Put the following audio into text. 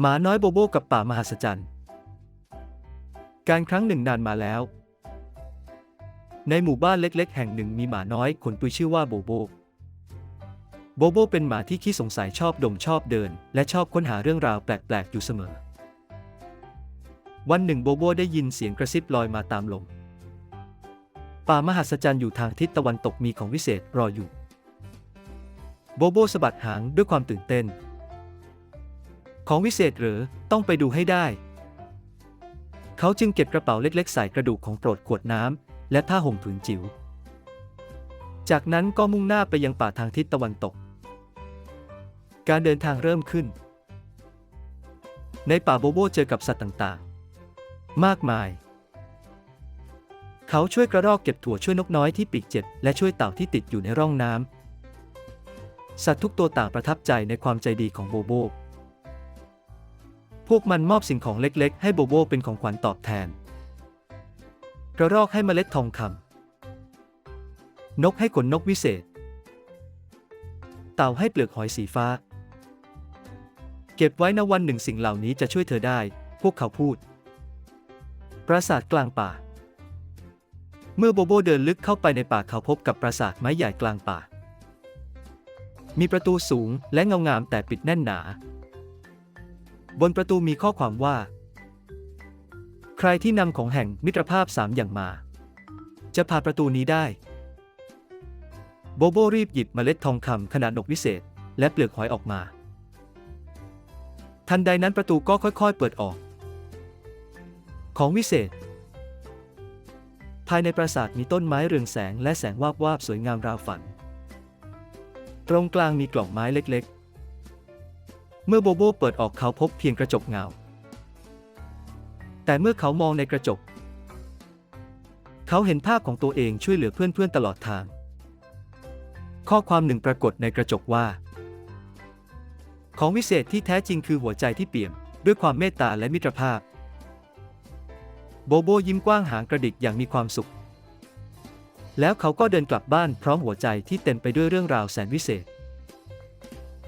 หมาน้อยโบโบกับป่ามหัศจรรย์ การครั้งหนึ่งนานมาแล้ว ในหมู่บ้านเล็ก ๆ แห่งหนึ่งมีหมาน้อยขนปุยชื่อว่าโบโบ โบโบเป็นหมาที่ขี้สงสัยชอบดมชอบเดิน และชอบค้นหาเรื่องราวแปลก ๆ อยู่เสมอ วันหนึ่งโบโบได้ยินเสียงกระซิบลอยมาตามลม ป่ามหัศจรรย์อยู่ทางทิศตะวันตกมีของวิเศษรออยู่ โบโบสะบัดหางด้วยความตื่นเต้น ของวิเศษหรือต้องไปดูให้ได้ เขาจึงเก็บกระเป๋าเล็กๆ ใส่กระดูกของโปรดขวดน้ำและผ้าห่มผืนจิ๋ว จากนั้นก็มุ่งหน้าไปยังป่าทางทิศตะวันตก การเดินทางเริ่มขึ้น ในป่าโบโบเจอกับสัตว์ต่างๆ มากมาย เขาช่วยกระรอกเก็บถั่วช่วยนกน้อยที่ปีกเจ็บและช่วยเต่าที่ติดอยู่ในร่องน้ำสัตว์ทุกตัวต่างประทับใจในความใจดีของโบโบ พวกมันมอบสิ่งของเล็กๆ ให้โบโบเป็นของขวัญตอบแทน กระรอกให้เมล็ดทองคำนกให้ขนนกวิเศษ เต่าให้เปลือกหอยสีฟ้า เก็บไว้นะวันหนึ่งสิ่งเหล่านี้จะช่วยเธอได้ พวกเขาพูด ปราสาทกลางป่า เมื่อโบโบเดินลึกเข้าไปในป่าเขาพบกับปราสาทไม้ใหญ่กลางป่า มีประตูสูงและเงางามแต่ปิดแน่นหนา บนประตูมีข้อความว่า ใครที่นำของแห่งมิตรภาพสามอย่างมา จะผ่านประตูนี้ได้ โบโบรีบหยิบเมล็ดทองคำขนาดนกวิเศษ และเปลือกหอยออกมา ทันใดนั้นประตูก็ค่อยๆ เปิดออก ของวิเศษ ภายในปราสาทมีต้นไม้เรืองแสงและแสงวาบวาบๆสวยงามราวฝัน ตรงกลางมีกล่องไม้เล็กๆ เมื่อโบโบเปิดออกเขาพบเพียงกระจกเงา แต่เมื่อเขามองในกระจก เขาเห็นภาพของตัวเองช่วยเหลือเพื่อนๆตลอดทาง ข้อความหนึ่งปรากฏในกระจกว่า ของวิเศษที่แท้จริงคือหัวใจที่เปี่ยม ด้วยความเมตตาและมิตรภาพ โบโบยิ้มกว้างหางกระดิกอย่างมีความสุข แล้วเขาก็เดินกลับบ้านพร้อมหัวใจที่เต็มไปด้วยเรื่องราวแสนวิเศษ